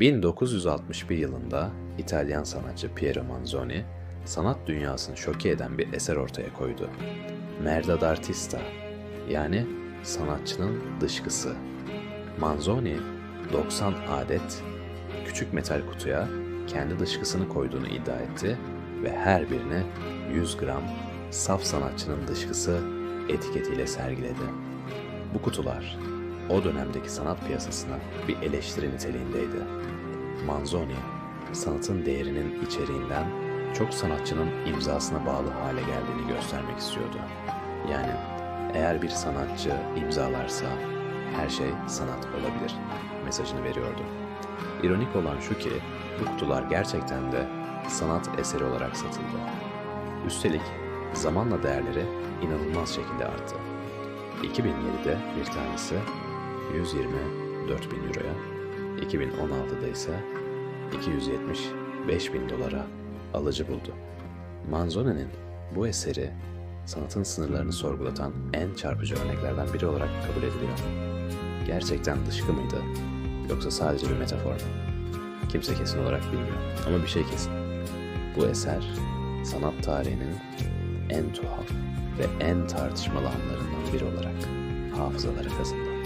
1961 yılında İtalyan sanatçı Piero Manzoni, sanat dünyasını şoke eden bir eser ortaya koydu. Merda d'Artista, yani sanatçının dışkısı. Manzoni, 90 adet küçük metal kutuya kendi dışkısını koyduğunu iddia etti ve her birine 100 gram saf sanatçının dışkısı etiketiyle sergiledi. Bu kutular o dönemdeki sanat piyasasına bir eleştiri niteliğindeydi. Manzoni, sanatın değerinin içeriğinden çok sanatçının imzasına bağlı hale geldiğini göstermek istiyordu. Yani eğer bir sanatçı imzalarsa her şey sanat olabilir mesajını veriyordu. İronik olan şu ki bu kutular gerçekten de sanat eseri olarak satıldı. Üstelik zamanla değerleri inanılmaz şekilde arttı. 2007'de bir tanesi 124 bin euroya, 2016'da ise 275 bin dolara alıcı buldu. Manzoni'nin bu eseri sanatın sınırlarını sorgulatan en çarpıcı örneklerden biri olarak kabul ediliyor. Gerçekten dışkı mıydı yoksa sadece bir metafor mu? Kimse kesin olarak bilmiyor ama bir şey kesin. Bu eser sanat tarihinin en tuhaf ve en tartışmalı anlarından biri olarak hafızalara kazındı.